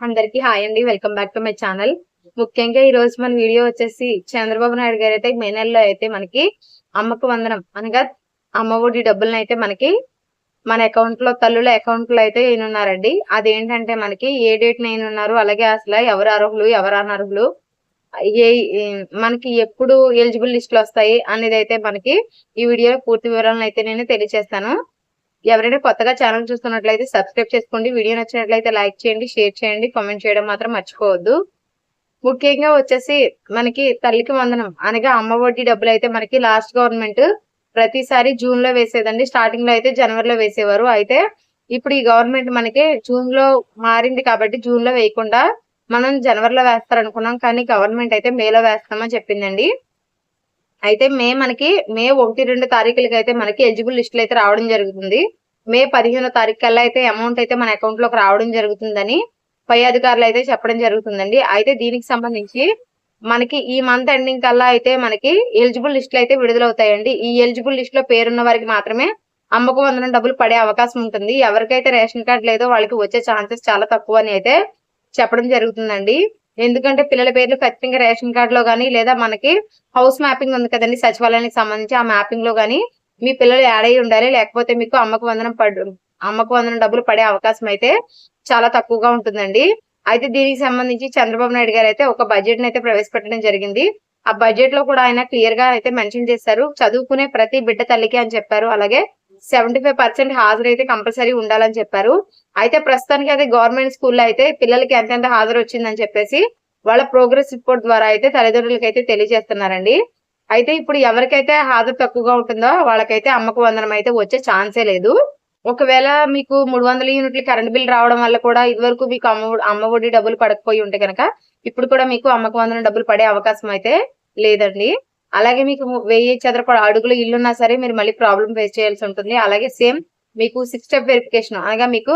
అందరికి హాయ్ అండి. Welcome back to my channel ముఖ్యంగా ఈ రోజు మన వీడియో వచ్చేసి చంద్రబాబు నాయుడు గారు అయితే మే నెలలో అయితే మనకి అమ్మకు వందనం అనగా అమ్మ ఒడి డబ్బులను అయితే మనకి మన అకౌంట్లో తల్లుల అకౌంట్లో అయితే ఉన్నారండి అదేంటంటే మనకి ఏ డేట్ ఉన్నారు అలాగే అసలు ఎవరు అర్హులు ఎవరు అనర్హులు ఏ ఏ- మనకి ఎప్పుడు ఎలిజిబుల్ లిస్టులు వస్తాయి అనేది అయితే మనకి ఈ వీడియోలో పూర్తి వివరాలను అయితే నేను తెలియజేస్తాను. ఎవరైనా కొత్తగా ఛానల్ చూస్తున్నట్లయితే సబ్స్క్రైబ్ చేసుకోండి. వీడియో నచ్చినట్లయితే లైక్ చేయండి షేర్ చేయండి కామెంట్ చేయడం మాత్రం మర్చిపోవద్దు. ముఖ్యంగా వచ్చేసి మనకి తల్లికి వందనం అనగా అమ్మ వడ్డీ డబ్బులు అయితే మనకి లాస్ట్ గవర్నమెంట్ ప్రతిసారి జూన్లో వేసేదండి. స్టార్టింగ్లో అయితే జనవరిలో వేసేవారు. అయితే ఇప్పుడు ఈ గవర్నమెంట్ మనకి జూన్లో మారింది కాబట్టి జూన్లో వేయకుండా మనం జనవరిలో వేస్తారు అనుకున్నాం కానీ గవర్నమెంట్ అయితే మేలో వేస్తామని చెప్పిందండి. అయితే మే మనకి మే ఒకటి రెండు తారీఖులకి అయితే మనకి ఎలిజిబుల్ లిస్టులు అయితే రావడం జరుగుతుంది. మే పదిహేనో తారీఖు కల్లా అయితే అమౌంట్ అయితే మన అకౌంట్లోకి రావడం జరుగుతుందని పై అధికారులు అయితే చెప్పడం జరుగుతుందండి. అయితే దీనికి సంబంధించి మనకి ఈ మంత్ ఎండింగ్ కల్లా అయితే మనకి ఎలిజిబుల్ లిస్టులు అయితే విడుదలవుతాయండి. ఈ ఎలిజిబుల్ లిస్ట్లో పేరున్న వారికి మాత్రమే అమ్మకు వందనం డబ్బులు పడే అవకాశం ఉంటుంది. ఎవరికైతే రేషన్ కార్డు లేదో వాళ్ళకి వచ్చే ఛాన్సెస్ చాలా తక్కువ అని అయితే చెప్పడం జరుగుతుందండి. ఎందుకంటే పిల్లల పేర్లు ఖచ్చితంగా రేషన్ కార్డు లో కానీ లేదా మనకి హౌస్ మ్యాపింగ్ ఉంది కదండి సచివాలయానికి సంబంధించి ఆ మ్యాపింగ్లో గానీ మీ పిల్లలు యాడ్ అయి ఉండాలి. లేకపోతే మీకు అమ్మకు వందనం పడు అమ్మకు వందనం డబ్బులు పడే అవకాశం అయితే చాలా తక్కువగా ఉంటుందండి. అయితే దీనికి సంబంధించి చంద్రబాబు నాయుడు గారు అయితే ఒక బడ్జెట్ అయితే ప్రవేశపెట్టడం జరిగింది. ఆ బడ్జెట్లో కూడా ఆయన క్లియర్గా అయితే మెన్షన్ చేశారు. చదువుకునే ప్రతి బిడ్డ తల్లికి అని చెప్పారు. అలాగే సెవెంటీ ఫైవ్ పర్సెంట్ హాజరైతే కంపల్సరీ ఉండాలని చెప్పారు. అయితే ప్రస్తుతానికి అయితే గవర్నమెంట్ స్కూల్లో అయితే పిల్లలకి ఎంతెంత హాజరు వచ్చిందని చెప్పేసి వాళ్ళ ప్రోగ్రెస్ రిపోర్ట్ ద్వారా అయితే తల్లిదండ్రులకి అయితే తెలియజేస్తున్నారండి. అయితే ఇప్పుడు ఎవరికైతే హాజరు తక్కువగా ఉంటుందో వాళ్ళకైతే అమ్మకు వందనం అయితే వచ్చే ఛాన్సే లేదు. ఒకవేళ మీకు మూడు వందల యూనిట్లు కరెంట్ బిల్ రావడం వల్ల కూడా ఇదివరకు మీకు అమ్మ అమ్మ ఒడి డబ్బులు పడకపోయి ఉంటే కనుక ఇప్పుడు కూడా మీకు అమ్మకు వందనం డబ్బులు పడే అవకాశం అయితే లేదండి. అలాగే మీకు వెయ్యి చదరపడ అడుగులు ఇల్లున్నా సరే మీరు మళ్ళీ ప్రాబ్లం ఫేస్ చేయాల్సి ఉంటుంది. అలాగే సేమ్ మీకు సిక్స్ స్టెప్ వెరిఫికేషన్ అనగా మీకు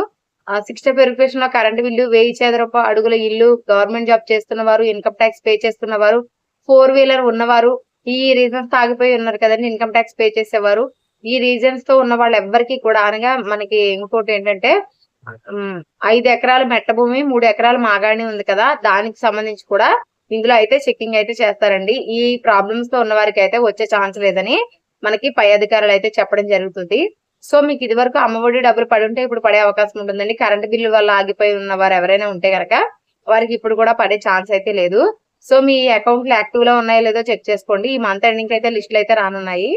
సిక్స్ స్టెప్ వెరిఫికేషన్లో కరెంట్ బిల్లు వెయ్యి చదరపు అడుగుల ఇల్లు గవర్నమెంట్ జాబ్ చేస్తున్న వారు ఇన్కమ్ ట్యాక్స్ పే చేస్తున్న వారు ఫోర్ వీలర్ ఉన్నవారు ఈ రీజన్స్ తాగిపోయి ఉన్నారు కదండి ఇన్కమ్ ట్యాక్స్ పే చేసేవారు. ఈ రీజన్స్తో ఉన్న వాళ్ళు ఎవ్వరికి కూడా అనగా మనకి ఇంకోటి ఏంటంటే ఐదు ఎకరాల మెట్ట భూమి మూడు ఎకరాల మాగాణి ఉంది కదా దానికి సంబంధించి కూడా ఇందులో అయితే చెక్కింగ్ అయితే చేస్తారండి. ఈ ప్రాబ్లమ్స్తో ఉన్న వారికి అయితే వచ్చే ఛాన్స్ లేదని మనకి పై అధికారులు అయితే చెప్పడం జరుగుతుంది. సో మీకు ఇది వరకు అమ్మఒడి డబ్బులు పడి ఉంటే ఇప్పుడు పడే అవకాశం ఉంటుందండి. కరెంట్ బిల్లు వల్ల ఆగిపోయి ఉన్న వారు ఎవరైనా ఉంటే కనుక వారికి ఇప్పుడు కూడా పడే ఛాన్స్ అయితే లేదు. సో మీ అకౌంట్లు యాక్టివ్లో ఉన్నాయో లేదో చెక్ చేసుకోండి. ఈ మంత్ ఎండింగ్ అయితే లిస్టులు అయితే రానున్నాయి.